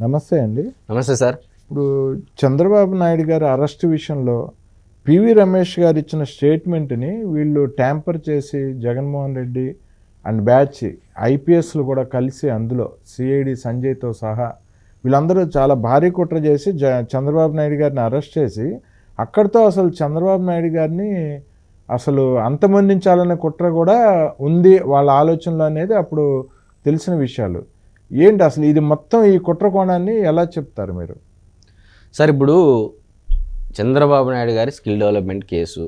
నమస్తే అండి. నమస్తే సార్. ఇప్పుడు చంద్రబాబు నాయుడు గారి అరెస్ట్ విషయంలో పివి రమేష్ గారు ఇచ్చిన స్టేట్మెంట్ని వీళ్ళు ట్యాంపర్ చేసి జగన్మోహన్ రెడ్డి అండ్ బ్యాచ్ ఐపీఎస్లు కూడా కలిసి అందులో సిఐడి సంజయ్తో సహా వీళ్ళందరూ చాలా భారీ కుట్ర చేసి జ చంద్రబాబు నాయుడు గారిని అరెస్ట్ చేసి అక్కడితో అసలు చంద్రబాబు నాయుడు గారిని అసలు అంతమొందించాలనే కుట్ర కూడా ఉంది వాళ్ళ ఆలోచనలో అనేది అప్పుడు తెలిసిన విషయాలు. ఏంటి అసలు ఇది మొత్తం ఈ కుట్ర కోణాన్ని ఎలా చెప్తారు మీరు? సార్ ఇప్పుడు చంద్రబాబు నాయుడు గారి స్కిల్ డెవలప్మెంట్ కేసు.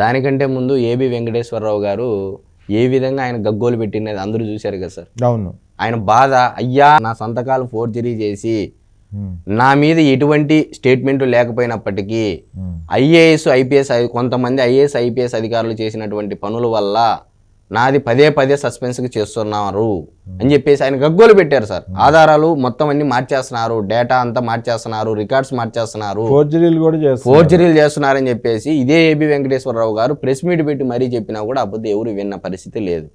దానికంటే ముందు ఏబి వెంకటేశ్వరరావు గారు ఏ విధంగా ఆయన గగ్గోలు పెట్టినది అందరూ చూశారు కదా సార్. అవును. ఆయన బాధ అయ్యా నా సంతకాలు ఫోర్జరీ చేసి నా మీద ఎటువంటి స్టేట్మెంట్ లేకపోయినప్పటికీ ఐఏఎస్ ఐపీఎస్ కొంతమంది ఐఏఎస్ ఐపీఎస్ అధికారులు చేసినటువంటి పనుల వల్ల నాది పదే పదే సస్పెన్స్కి చేస్తున్నారు అని చెప్పేసి ఆయన గగ్గోలు పెట్టారు సార్. ఆధారాలు మొత్తం అన్ని మార్చేస్తున్నారు డేటా అంతా మార్చేస్తున్నారు రికార్డ్స్ మార్చేస్తున్నారు. ఫోర్జరీలు కూడా ఫోర్జరీలు చేస్తున్నారని చెప్పేసి ఇదే ఏబి వెంకటేశ్వరరావు గారు ప్రెస్ మీట్ పెట్టి మరీ చెప్పినా కూడా అబద్ధం ఎవరు విన్న పరిస్థితి లేదు.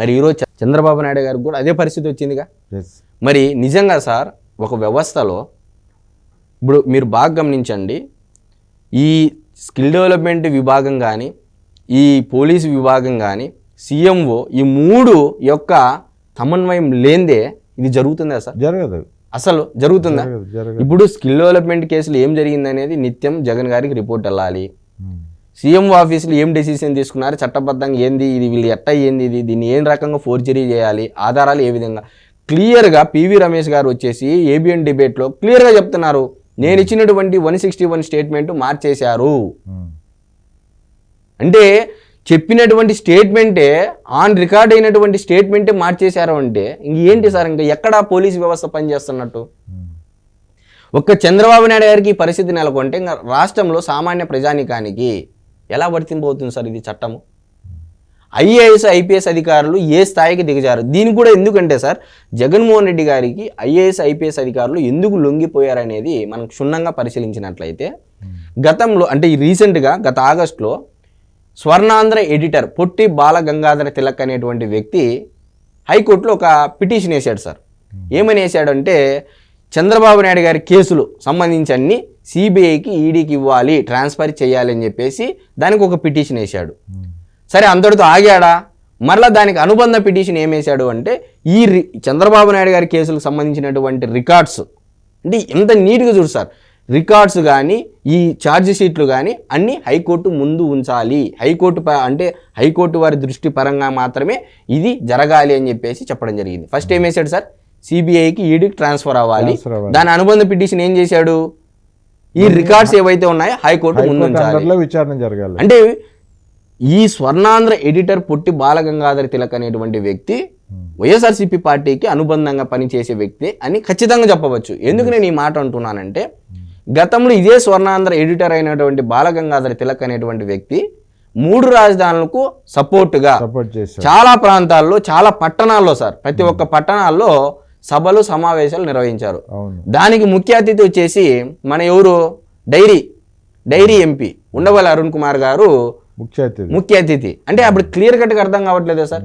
మరి ఈరోజు చంద్రబాబు నాయుడు గారికి కూడా అదే పరిస్థితి వచ్చిందిగా. మరి నిజంగా సార్ ఒక వ్యవస్థలో ఇప్పుడు మీరు బాగా గమనించండి ఈ స్కిల్ డెవలప్మెంట్ విభాగం కానీ ఈ పోలీసు విభాగం కానీ సీఎంఓ ఈ మూడు యొక్క సమన్వయం లేనిదే ఇది జరుగుతుందా సార్? జరగదు. అసలు జరుగుతుందా? జరగదు జరగదు. ఇప్పుడు స్కిల్ డెవలప్మెంట్ కేసులు ఏం జరిగిందనేది నిత్యం జగన్ గారికి రిపోర్ట్ వెళ్ళాలి. సీఎం ఆఫీసులు ఏం డెసిషన్ తీసుకున్నారు? చట్టబద్ధంగా ఏంది? ఇది వీళ్ళు ఎట్ట ఏంది ఇది? దీన్ని ఏం రకంగా ఫోర్జరీ చేయాలి? ఆధారాలు ఏ విధంగా? క్లియర్గా పివి రమేష్ గారు వచ్చేసి ఏబిఎన్ డిబేట్లో క్లియర్గా చెప్తున్నారు. నేను ఇచ్చినటువంటి వన్ సిక్స్టీ వన్ స్టేట్మెంట్ మార్చేశారు. అంటే చెప్పినటువంటి స్టేట్మెంటే ఆన్ రికార్డ్ అయినటువంటి స్టేట్మెంటే మార్చేశారు అంటే ఇంక ఏంటి సార్ ఇంకా ఎక్కడ పోలీస్ వ్యవస్థ పనిచేస్తున్నట్టు? ఒక్క చంద్రబాబు నాయుడు గారికి ఈ పరిస్థితి నెలకొంటే ఇంకా రాష్ట్రంలో సామాన్య ప్రజానికానికి ఎలా వర్తింపవుతుంది సార్ ఇది చట్టము? ఐఏఎస్ ఐపీఎస్ అధికారులు ఏ స్థాయికి దిగజారు? దీనికి కూడా ఎందుకంటే సార్ జగన్మోహన్ రెడ్డి గారికి ఐఏఎస్ ఐపీఎస్ అధికారులు ఎందుకు లొంగిపోయారనేది మనం క్షుణ్ణంగా పరిశీలించినట్లయితే గతంలో అంటే ఈ రీసెంట్గా గత ఆగస్టులో స్వర్ణాంధ్ర ఎడిటర్ పొట్టి బాల గంగాధర తిలక్ అనేటువంటి వ్యక్తి హైకోర్టులో ఒక పిటిషన్ వేశాడు సార్. ఏమని వేశాడంటే చంద్రబాబు నాయుడు గారి కేసులు సంబంధించి అన్ని సిబిఐకి ఈడీకి ఇవ్వాలి ట్రాన్స్ఫర్ చేయాలి అని చెప్పేసి దానికి ఒక పిటిషన్ వేశాడు. సరే అందరితో ఆగాడా? మరలా దానికి అనుబంధ పిటిషన్ ఏం వేశాడు అంటే ఈ రి చంద్రబాబు నాయుడు గారి కేసులకు సంబంధించినటువంటి రికార్డ్స్. అంటే ఎంత నీట్గా చూడు సార్ రికార్డ్స్ కానీ ఈ ఛార్జ్ షీట్లు కానీ అన్నీ హైకోర్టు ముందు ఉంచాలి. హైకోర్టు అంటే హైకోర్టు వారి దృష్టి పరంగా మాత్రమే ఇది జరగాలి అని చెప్పేసి చెప్పడం జరిగింది. ఫస్ట్ ఏం వేశాడు సార్? సిబిఐకి ఈడీకి ట్రాన్స్ఫర్ అవ్వాలి. దాని అనుబంధ పిటిషన్ ఏం చేశాడు? ఈ రికార్డ్స్ ఏవైతే ఉన్నాయో హైకోర్టు ముందు విచారణ జరగాలి. అంటే ఈ స్వర్ణాంధ్ర ఎడిటర్ పొట్టి బాలగంగాధర తిలక్ అనేటువంటి వ్యక్తి వైఎస్ఆర్సీపీ పార్టీకి అనుబంధంగా పనిచేసే వ్యక్తి అని ఖచ్చితంగా చెప్పవచ్చు. ఎందుకు నేను ఈ మాట అంటున్నానంటే గతంలో ఇదే స్వర్ణాంధ్ర ఎడిటర్ అయినటువంటి బాలగంగాధర తిలక్ అనేటువంటి వ్యక్తి మూడు రాజధానులకు సపోర్టుగా సపోర్ట్ చేశారు చాలా ప్రాంతాల్లో చాలా పట్టణాల్లో సార్ ప్రతి ఒక్క పట్టణాల్లో సభలు సమావేశాలు నిర్వహించారు. దానికి ముఖ్య అతిథి వచ్చేసి మన ఎవరు? Dairy dairy MP Undavalli Arun Kumar garu ముఖ్య అతిథి. ముఖ్య అతిథి. అంటే అప్పుడు క్లియర్ కట్గా అర్థం కావట్లేదా సార్?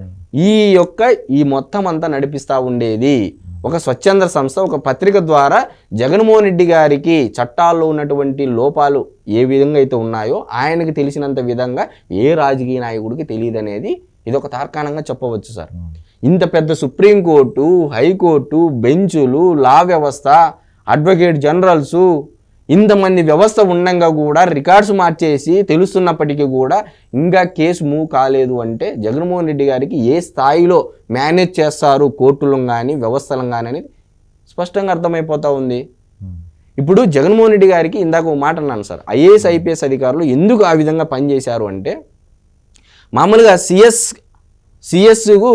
ఈ యొక్క ఈ మొత్తం అంతా నడిపిస్తూ ఉండేది. ఒక స్వచ్ఛంద సంస్థ ఒక పత్రిక ద్వారా జగన్మోహన్ రెడ్డి గారికి చట్టాల్లో ఉన్నటువంటి లోపాలు ఏ విధంగా అయితే ఉన్నాయో ఆయనకి తెలిసినంత విధంగా ఏ రాజకీయ నాయకుడికి తెలియదు అనేది ఇది ఒక తార్కాణంగా చెప్పవచ్చు సార్. ఇంత పెద్ద సుప్రీంకోర్టు హైకోర్టు బెంచులు లా వ్యవస్థ అడ్వకేట్ జనరల్స్ ఇంతమంది వ్యవస్థ ఉండంగా కూడా రికార్డ్స్ మార్చేసి తెలుస్తున్నప్పటికీ కూడా ఇంకా కేసు మూవ్ కాలేదు అంటే జగన్మోహన్ రెడ్డి గారికి ఏ స్థాయిలో మేనేజ్ చేస్తారు కోర్టులను కానీ వ్యవస్థలను కానీ అనేది స్పష్టంగా అర్థమైపోతా ఉంది. ఇప్పుడు జగన్మోహన్ రెడ్డి గారికి ఇందాక ఒక మాట అన్నాను సార్ ఐఏఎస్ ఐపీఎస్ అధికారులు ఎందుకు ఆ విధంగా పనిచేశారు అంటే మామూలుగా సిఎస్ సిఎస్కు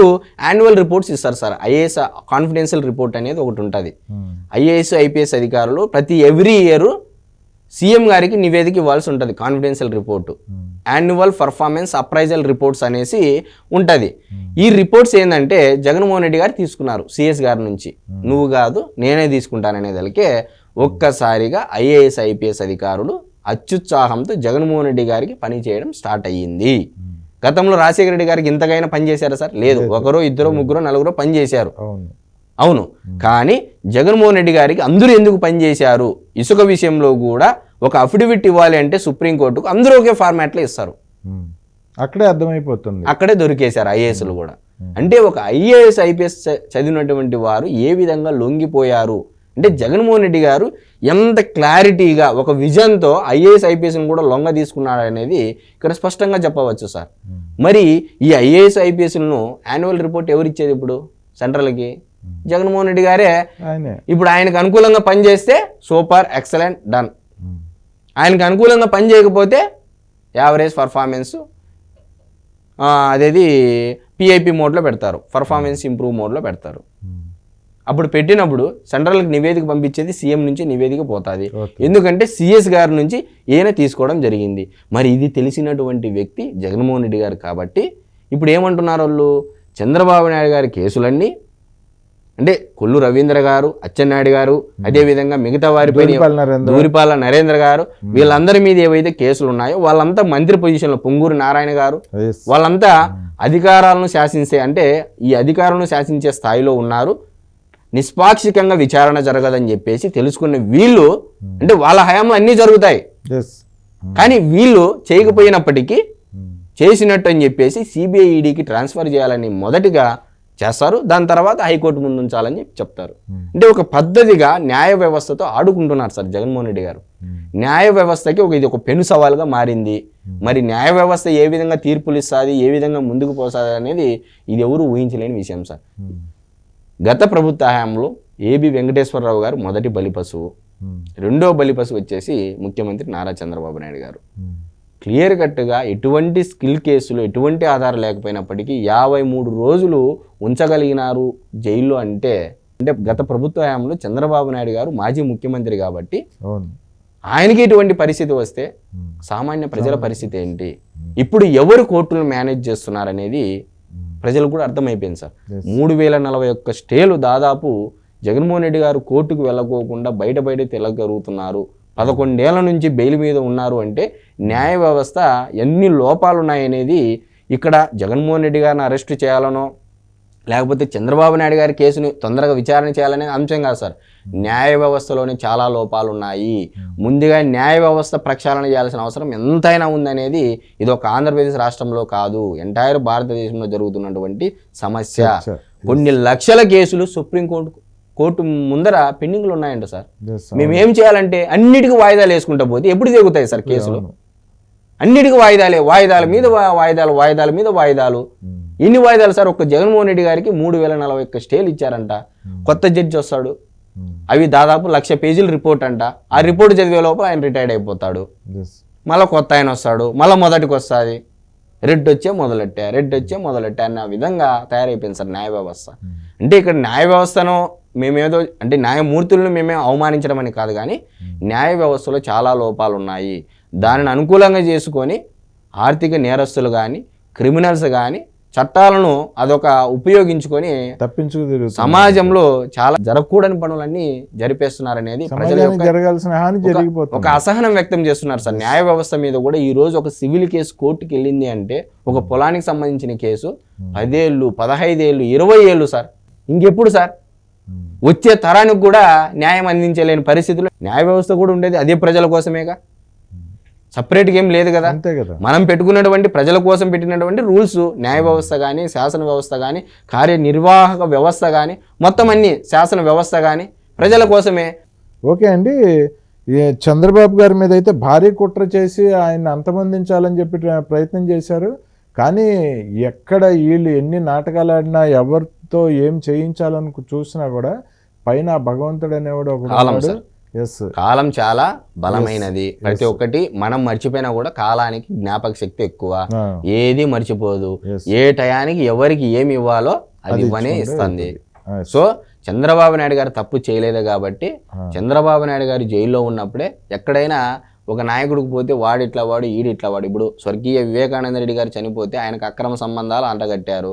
యాన్యువల్ రిపోర్ట్స్ ఇస్తారు సార్ ఐఏఎస్ కాన్ఫిడెన్షియల్ రిపోర్ట్ అనేది ఒకటి ఉంటుంది. ఐఏఎస్ ఐపీఎస్ అధికారులు ప్రతి ఎవ్రీ ఇయర్ సీఎం గారికి నివేదిక ఇవ్వాల్సి ఉంటుంది confidential report annual performance appraisal reports అనేసి ఉంటుంది. ఈ రిపోర్ట్స్ ఏంటంటే జగన్మోహన్ రెడ్డి గారు తీసుకున్నారు సిఎస్ గారి నుంచి. నువ్వు కాదు నేనే తీసుకుంటాననేదానికే ఒక్కసారిగా ఐఏఎస్ ఐపీఎస్ అధికారులు అత్యుత్సాహంతో జగన్మోహన్ రెడ్డి గారికి పని చేయడం స్టార్ట్ అయ్యింది. గతంలో రాజశేఖర రెడ్డి గారికి ఇంతకైనా పని చేశారా సార్? లేదు. ఒకరో ఇద్దరు ముగ్గురు నలుగురు పని చేశారు. అవును. కానీ జగన్మోహన్ రెడ్డి గారికి అందరూ ఎందుకు పనిచేశారు ఇసుక విషయంలో కూడా ఒక అఫిడవిట్ ఇవ్వాలి అంటే సుప్రీంకోర్టుకు అందరూ ఒకే ఫార్మాట్లో ఇస్తారు. అక్కడే అర్థమైపోతుంది. అక్కడే దొరికేశారు ఐఏఎస్లు కూడా. అంటే ఒక ఐఏఎస్ ఐపీఎస్ చదివినటువంటి వారు ఏ విధంగా లొంగిపోయారు? అంటే జగన్మోహన్ రెడ్డి గారు ఎంత క్లారిటీగా ఒక విజన్తో ఐఏఎస్ ఐపీఎస్ని కూడా లొంగ తీసుకున్నాడు అనేది ఇక్కడ స్పష్టంగా చెప్పవచ్చు సార్. మరి ఈ ఐఏఎస్ ఐపీఎస్లను యాన్యువల్ రిపోర్ట్ ఎవరు ఇచ్చేది ఇప్పుడు? సెంట్రల్కి? జగన్మోహన్ రెడ్డి గారే ఇప్పుడు ఆయనకు అనుకూలంగా పనిచేస్తే సూపర్ ఎక్సలెంట్ డన్. ఆయనకు అనుకూలంగా పని చేయకపోతే యావరేజ్ పర్ఫార్మెన్స్ అదేది పిఐపి మోడ్లో పెడతారు పర్ఫార్మెన్స్ ఇంప్రూవ్ మోడ్లో పెడతారు. అప్పుడు పెట్టినప్పుడు సెంట్రల్కి నివేదిక పంపించేది సీఎం నుంచి నివేదిక పోతుంది. ఎందుకంటే సిఎస్ గారి నుంచి ఈయన తీసుకోవడం జరిగింది మరి ఇది తెలిసినటువంటి వ్యక్తి జగన్మోహన్ రెడ్డి గారు కాబట్టి ఇప్పుడు ఏమంటున్నారు వాళ్ళు చంద్రబాబు నాయుడు గారి కేసులన్నీ అంటే కొల్లు రవీంద్ర గారు అచ్చెన్నాయుడు గారు అదేవిధంగా మిగతా నరేంద్ర. దూరిపాల నరేంద్ర గారు వీళ్ళందరి మీద ఏవైతే కేసులు ఉన్నాయో వాళ్ళంతా మంత్రి పొజిషన్లో పొంగూరు నారాయణ గారు. వాళ్ళంతా అధికారాలను శాసించే అంటే ఈ అధికారాలను శాసించే స్థాయిలో ఉన్నారు నిష్పాక్షికంగా విచారణ జరగదని చెప్పేసి తెలుసుకున్న వీళ్ళు అంటే వాళ్ళ హయాంలో అన్నీ జరుగుతాయి. కానీ వీళ్ళు చేయకపోయినప్పటికీ. చేసినట్టు అని చెప్పేసి సిబిఐ ఈడీకి ట్రాన్స్ఫర్ చేయాలని మొదటిగా చేస్తారు. దాని తర్వాత హైకోర్టు ముందు ఉంచాలని చెప్పి చెప్తారు అంటే ఒక పద్ధతిగా న్యాయ వ్యవస్థతో ఆడుకుంటున్నారు సార్ జగన్మోహన్ రెడ్డి గారు. న్యాయ వ్యవస్థకి ఒక ఇది ఒక పెను సవాల్గా మారింది. మరి న్యాయ వ్యవస్థ ఏ విధంగా తీర్పులు ఇస్తుంది ఏ విధంగా ముందుకు పోతుంది అనేది ఇది ఎవరు ఊహించలేని విషయం సార్. గత ప్రభుత్వ హయాంలో ఏబి వెంకటేశ్వరరావు గారు మొదటి బలిపశువు. రెండో బలిపశువు వచ్చేసి ముఖ్యమంత్రి నారా చంద్రబాబు నాయుడు గారు. క్లియర్ కట్గా ఎటువంటి స్కిల్ కేసులు ఎటువంటి ఆధారం లేకపోయినప్పటికీ యాభై మూడు రోజులు ఉంచగలిగినారు జైల్లో అంటే అంటే గత ప్రభుత్వ హయాంలో చంద్రబాబు నాయుడు గారు మాజీ ముఖ్యమంత్రి కాబట్టి ఆయనకి ఇటువంటి పరిస్థితి వస్తే. సామాన్య ప్రజల పరిస్థితి ఏంటి? ఇప్పుడు ఎవరు కోర్టును మేనేజ్ చేస్తున్నారనేది ప్రజలకు కూడా అర్థమైపోయింది సార్. మూడు వేల నలభై ఒక్క స్టేలు దాదాపు జగన్మోహన్ రెడ్డి గారు కోర్టుకు వెళ్ళకోకుండా బయట బయట తిరగలుగుతున్నారు పదకొండేళ్ళ నుంచి బెయిల్ మీద ఉన్నారు అంటే న్యాయ వ్యవస్థ ఎన్ని లోపాలు ఉన్నాయనేది ఇక్కడ జగన్మోహన్ రెడ్డి గారిని అరెస్ట్ చేయాలనో లేకపోతే చంద్రబాబు నాయుడు గారి కేసుని తొందరగా విచారణ చేయాలనే అంశం కాదు సార్. న్యాయ వ్యవస్థలోనే చాలా లోపాలు ఉన్నాయి ముందుగా న్యాయ వ్యవస్థ ప్రక్షాళన చేయాల్సిన అవసరం ఎంతైనా ఉందనేది ఇది ఒక ఆంధ్రప్రదేశ్ రాష్ట్రంలో కాదు. ఎంటైర్ భారతదేశంలో జరుగుతున్నటువంటి సమస్య. కొన్ని లక్షల కేసులు సుప్రీంకోర్టు కోర్టు ముందర పెండింగ్లు ఉన్నాయంట సార్. మేము ఏం చేయాలంటే అన్నిటికీ వాయిదాలు వేసుకుంటా పోతే ఎప్పుడు జరుగుతాయి సార్ కేసులు. అన్నిటికీ వాయిదాలే. వాయిదాల మీద వాయిదాలు వాయిదాల మీద వాయిదాలు. ఉమ్. ఎన్ని వాయిదాలు సార్? ఒక్క జగన్మోహన్ రెడ్డి గారికి మూడు వేల నలభై ఒక్క స్టేలు ఇచ్చారంట. కొత్త జడ్జి వస్తాడు. ఉమ్. అవి దాదాపు లక్ష పేజీల రిపోర్ట్ అంట. ఆ రిపోర్ట్ చదివే లోపల ఆయన రిటైర్డ్ అయిపోతాడు. మళ్ళీ కొత్త ఆయన వస్తాడు. మళ్ళీ మొదటికి వస్తుంది. రెడ్ వచ్చే మొదలెట్టా రెడ్ వచ్చే మొదలెట్టా అన్న విధంగా తయారైపోయింది సార్ న్యాయ వ్యవస్థ. అంటే ఇక్కడ న్యాయ వ్యవస్థను మేమేదో అంటే న్యాయమూర్తులను మేమే అవమానించడం అని కాదు కానీ న్యాయ వ్యవస్థలో చాలా లోపాలు ఉన్నాయి దానిని అనుకూలంగా చేసుకొని ఆర్థిక నేరస్తులు కానీ క్రిమినల్స్ కానీ చట్టాలను అదొక ఉపయోగించుకొని తప్పించుకు తిరుగుతుంది. సమాజంలో చాలా జరగకూడని పనులన్నీ జరిపేస్తున్నారనేది ప్రజల సమాజానికి యొక్క జరగాల్సిన హాని ఒక అసహనం వ్యక్తం చేస్తున్నారు సార్. న్యాయ వ్యవస్థ మీద కూడా ఈ రోజు ఒక సివిల్ కేసు కోర్టుకి వెళ్ళింది అంటే ఒక పొలానికి సంబంధించిన కేసు పదేళ్ళు పదహైదేళ్ళు ఇరవై ఏళ్ళు సార్. ఇంకెప్పుడు సార్? ఉమ్. వచ్చే తరానికి కూడా న్యాయం అందించలేని పరిస్థితులు. న్యాయ వ్యవస్థ కూడా ఉండేది అదే ప్రజల కోసమేగా. సపరేట్గా ఏం లేదు కదా. అంతే కదా. మనం పెట్టుకున్నటువంటి ప్రజల కోసం పెట్టినటువంటి రూల్స్ న్యాయ వ్యవస్థ కానీ శాసన వ్యవస్థ కానీ కార్యనిర్వాహక వ్యవస్థ కానీ మొత్తం అన్ని శాసన వ్యవస్థ కానీ ప్రజల కోసమే. ఓకే అండి. చంద్రబాబు గారి మీద అయితే భారీ కుట్ర చేసి ఆయన అంతమొందించాలని చెప్పి ప్రయత్నం చేశారు. కానీ ఎక్కడ వీళ్ళు ఎన్ని నాటకాలు ఆడినా ఎవరితో ఏం చేయించాలని చూసినా కూడా పైన భగవంతుడు అనేవాడు. ఎస్ కాలం చాలా బలమైనది. ప్రతి ఒక్కటి మనం మర్చిపోయినా కూడా కాలానికి జ్ఞాపక శక్తి ఎక్కువ. ఏది మర్చిపోదు. ఏ టయానికి ఎవరికి ఏమి ఇవ్వాలో అది ఇవ్వనే ఇస్తుంది. సో చంద్రబాబు నాయుడు గారు తప్పు చేయలేదు కాబట్టి. చంద్రబాబు నాయుడు గారు జైల్లో ఉన్నప్పుడే ఎక్కడైనా ఒక నాయకుడికి పోతే వాడు ఇట్లా వాడు ఈడు ఇట్లా వాడు. ఇప్పుడు స్వర్గీయ వివేకానంద రెడ్డి గారు చనిపోతే ఆయనకు అక్రమ సంబంధాలు అంటగట్టారు.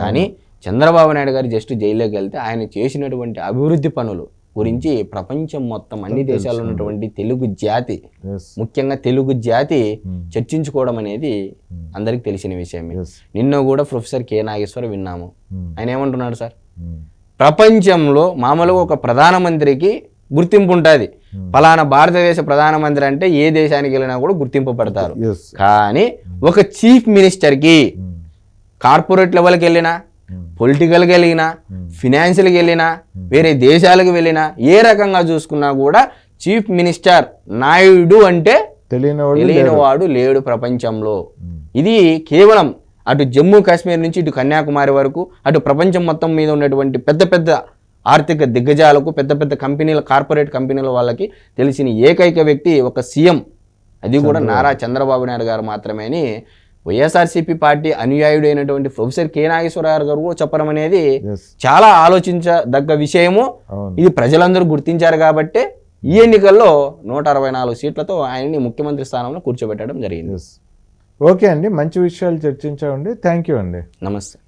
కానీ చంద్రబాబు నాయుడు గారు జస్ట్ జైల్లోకి వెళ్తే ఆయన చేసినటువంటి అభివృద్ధి పనులు గురించి ప్రపంచం మొత్తం అన్ని దేశాల్లో ఉన్నటువంటి తెలుగు జాతి ముఖ్యంగా తెలుగు జాతి చర్చించుకోవడం అనేది అందరికి తెలిసిన విషయమే నిన్న కూడా ప్రొఫెసర్ కె నాగేశ్వర్ విన్నాము. ఆయన ఏమంటున్నాడు సార్? ప్రపంచంలో మామూలుగా ఒక ప్రధానమంత్రికి గుర్తింపు ఉంటుంది. ఫలానా భారతదేశ ప్రధానమంత్రి అంటే ఏ దేశానికి వెళ్ళినా కూడా గుర్తింపు పడతారు ఎస్ కానీ ఒక చీఫ్ మినిస్టర్కి కార్పొరేట్ లెవెల్కి వెళ్ళినా పొలిటికల్కి వెళ్ళినా ఫినాన్షియల్కి వెళ్ళినా వేరే దేశాలకు వెళ్ళినా ఏ రకంగా చూసుకున్నా కూడా చీఫ్ మినిస్టర్ నాయుడు అంటే తెలియని వాళ్ళు తెలియని వాడు లేడు ప్రపంచంలో. ఇది కేవలం అటు జమ్మూ కాశ్మీర్ నుంచి ఇటు కన్యాకుమారి వరకు అటు ప్రపంచం మొత్తం మీద ఉన్నటువంటి పెద్ద పెద్ద ఆర్థిక దిగ్గజాలకు పెద్ద పెద్ద కంపెనీల కార్పొరేట్ కంపెనీల వాళ్ళకి తెలిసిన ఏకైక వ్యక్తి ఒక సీఎం. అది కూడా నారా చంద్రబాబు నాయుడు గారు మాత్రమే అని వైఎస్ఆర్సీపీ పార్టీ అనుయాయుడైనటువంటి ప్రొఫెసర్ కె నాగేశ్వరరావు గారు కూడా చెప్పడం అనేది చాలా ఆలోచించదగ్గ విషయము. ఇది ప్రజలందరూ గుర్తించారు కాబట్టే ఈ ఎన్నికల్లో నూట అరవై నాలుగు సీట్లతో ఆయన్ని ముఖ్యమంత్రి స్థానంలో కూర్చోబెట్టడం జరిగింది. ఓకే అండి. మంచి విషయాలు చర్చించామండి. థ్యాంక్ యూ అండి. నమస్తే.